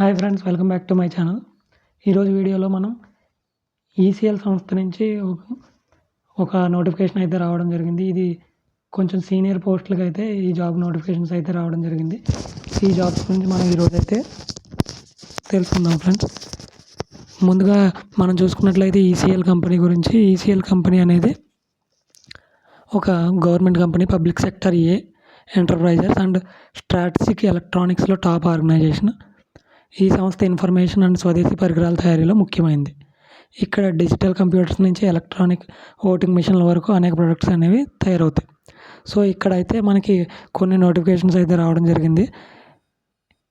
Hi friends welcome back to my channel. ఈరోజు వీడియోలో మనం ఈసీఎల్ సంస్థ నుంచి ఒక- ఒక నోటిఫికేషన్ అయితే రావడం జరిగింది. ఇది కొంచెం సీనియర్ పోస్టులకు అయితే ఈ జాబ్ నోటిఫికేషన్స్ అయితే రావడం జరిగింది. ఈ జాబ్స్ గురించి మనం ఈరోజు అయితే తెలుసుకుందాం ఫ్రెండ్స్. ముందుగా మనం చూసుకున్నట్లయితే ఈసీఎల్ కంపెనీ గురించి. ఈసీఎల్ కంపెనీ అనేది ఒక government company public sector a enterprises and strategic ఎలక్ట్రానిక్స్లో top organisation. ఈ సంస్థ ఇన్ఫర్మేషన్ అండ్ స్వదేశీ పరికరాల తయారీలో ముఖ్యమైనది ఇక్కడ డిజిటల్ కంప్యూటర్స్ నుంచి ఎలక్ట్రానిక్ ఓటింగ్ మిషన్ల వరకు అనేక ప్రొడక్ట్స్ అనేవి తయారవుతాయి. సో ఇక్కడైతే మనకి కొన్ని నోటిఫికేషన్స్ అయితే రావడం జరిగింది.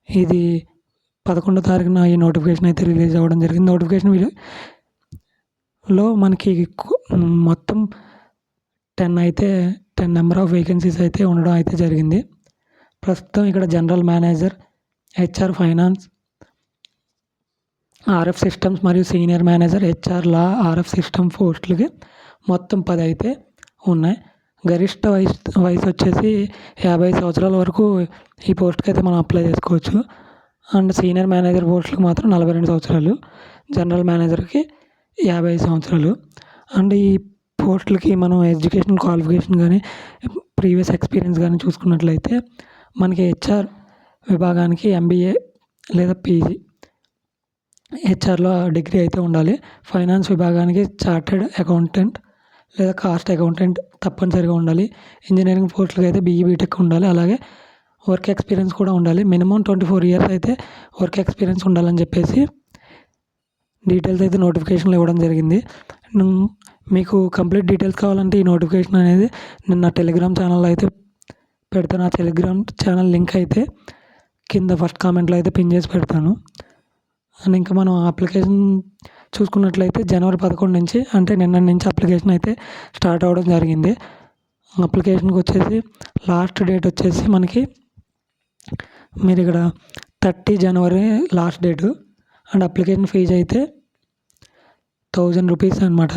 ఇది పదకొండో తారీఖున ఈ నోటిఫికేషన్ అయితే రిలీజ్ అవ్వడం జరిగింది. నోటిఫికేషన్లో మనకి మొత్తం టెన్ అయితే టెన్ నెంబర్ ఆఫ్ వేకెన్సీస్ అయితే ఉండడం అయితే జరిగింది. ప్రస్తుతం ఇక్కడ general manager HR finance RF systems మరియు senior manager HR law RF system పోస్టులకి మొత్తం పది అయితే ఉన్నాయి. గరిష్ట వయసు వయసు వచ్చేసి యాభై సంవత్సరాల వరకు ఈ పోస్ట్కి అయితే మనం అప్లై చేసుకోవచ్చు. అండ్ సీనియర్ మేనేజర్ పోస్టులకు మాత్రం నలభై రెండు సంవత్సరాలు జనరల్ మేనేజర్కి యాభై ఐదు సంవత్సరాలు. అండ్ ఈ పోస్టులకి మనం ఎడ్యుకేషన్ క్వాలిఫికేషన్ కానీ ప్రీవియస్ ఎక్స్పీరియన్స్ కానీ చూసుకున్నట్లయితే మనకి హెచ్ఆర్ విభాగానికి ఎంబీఏ లేదా పీజీ హెచ్ఆర్లో డిగ్రీ అయితే ఉండాలి. ఫైనాన్స్ విభాగానికి చార్టెడ్ అకౌంటెంట్ లేదా కాస్ట్ అకౌంటెంట్ తప్పనిసరిగా ఉండాలి. ఇంజనీరింగ్ పోస్టులకి అయితే బీఈ బీటెక్ ఉండాలి. అలాగే వర్క్ ఎక్స్పీరియన్స్ కూడా ఉండాలి. మినిమం ట్వంటీ ఫోర్ ఇయర్స్ అయితే వర్క్ ఎక్స్పీరియన్స్ ఉండాలని చెప్పేసి డీటెయిల్స్ అయితే నోటిఫికేషన్లు ఇవ్వడం జరిగింది. మీకు కంప్లీట్ డీటెయిల్స్ కావాలంటే ఈ నోటిఫికేషన్ అనేది నేను నా టెలిగ్రామ్ ఛానల్లో అయితే పెడతాను. ఆ టెలిగ్రామ్ ఛానల్ లింక్ అయితే కింద ఫస్ట్ కామెంట్లో అయితే పిన్ చేసి పెడతాను. అండ్ ఇంకా మనం అప్లికేషన్ చూసుకున్నట్లయితే జనవరి పదకొండు నుంచి అంటే నిన్న నుంచి అప్లికేషన్ అయితే స్టార్ట్ అవ్వడం జరిగింది. అప్లికేషన్కి వచ్చేసి లాస్ట్ డేట్ వచ్చేసి మనకి మీరు ఇక్కడ thirty January last date. And application fee అయితే థౌజండ్ రూపీస్ అనమాట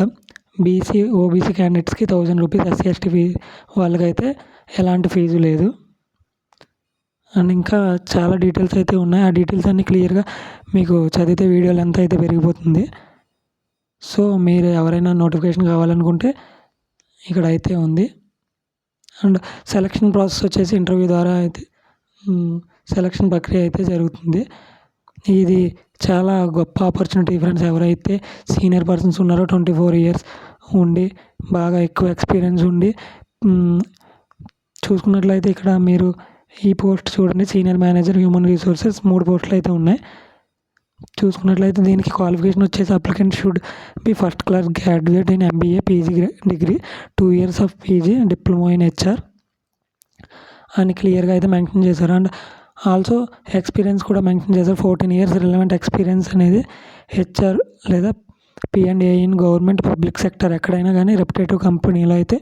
బీసీ ఓబీసీ క్యాండిడేట్స్కి thousand rupees SC ST fee వాళ్ళకైతే ఎలాంటి ఫీజు లేదు. అండ్ ఇంకా చాలా డీటెయిల్స్ అయితే ఉన్నాయి. ఆ డీటెయిల్స్ అన్నీ క్లియర్గా మీకు చదివితే వీడియో లెంత్ అయితే పెరిగిపోతుంది. సో మీరు ఎవరైనా నోటిఫికేషన్ కావాలనుకుంటే ఇక్కడ అయితే ఉంది. అండ్ సెలక్షన్ ప్రాసెస్ వచ్చేసి ఇంటర్వ్యూ ద్వారా అయితే సెలక్షన్ ప్రక్రియ అయితే జరుగుతుంది. ఇది చాలా గొప్ప ఆపర్చునిటీ ఫ్రెండ్స్. ఎవరైతే సీనియర్ పర్సన్స్ ఉన్నారో ట్వంటీ ఫోర్ ఇయర్స్ ఉండి బాగా ఎక్కువ ఎక్స్పీరియన్స్ ఉండి చూసుకున్నట్లయితే ఇక్కడ మీరు ఈ పోస్ట్ చూడండి సీనియర్ మేనేజర్ హ్యూమన్ రీసోర్సెస్ మూడు పోస్టులు అయితే ఉన్నాయి. చూసుకున్నట్లయితే దీనికి క్వాలిఫికేషన్ వచ్చేసి applicant should be first class graduate in MBA PG degree two years of PG diploma in HR అని క్లియర్గా అయితే మెన్షన్ చేశారు. అండ్ ఆల్సో ఎక్స్పీరియన్స్ కూడా మెన్షన్ చేశారు. ఫోర్టీన్ ఇయర్స్ రిలవెంట్ ఎక్స్పీరియన్స్ అనేది హెచ్ఆర్ లేదా P and A in government public sector ఎక్కడైనా కానీ రెప్యుటేటివ్ కంపెనీలో అయితే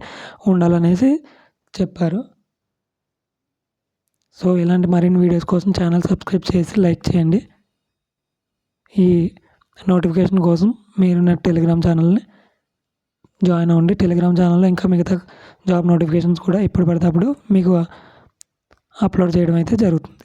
ఉండాలనేసి చెప్పారు. సో ఇలాంటి మరిన్ని వీడియోస్ కోసం ఛానల్ సబ్స్క్రైబ్ చేసి లైక్ చేయండి. ఈ నోటిఫికేషన్ కోసం మీరు నా టెలిగ్రామ్ ఛానల్ని జాయిన్ అవ్వండి. టెలిగ్రామ్ ఛానల్లో ఇంకా మిగతా జాబ్ నోటిఫికేషన్స్ కూడా ఎప్పుడు పడితే అప్పుడు మీకు అప్లోడ్ చేయడం అయితే జరుగుతుంది.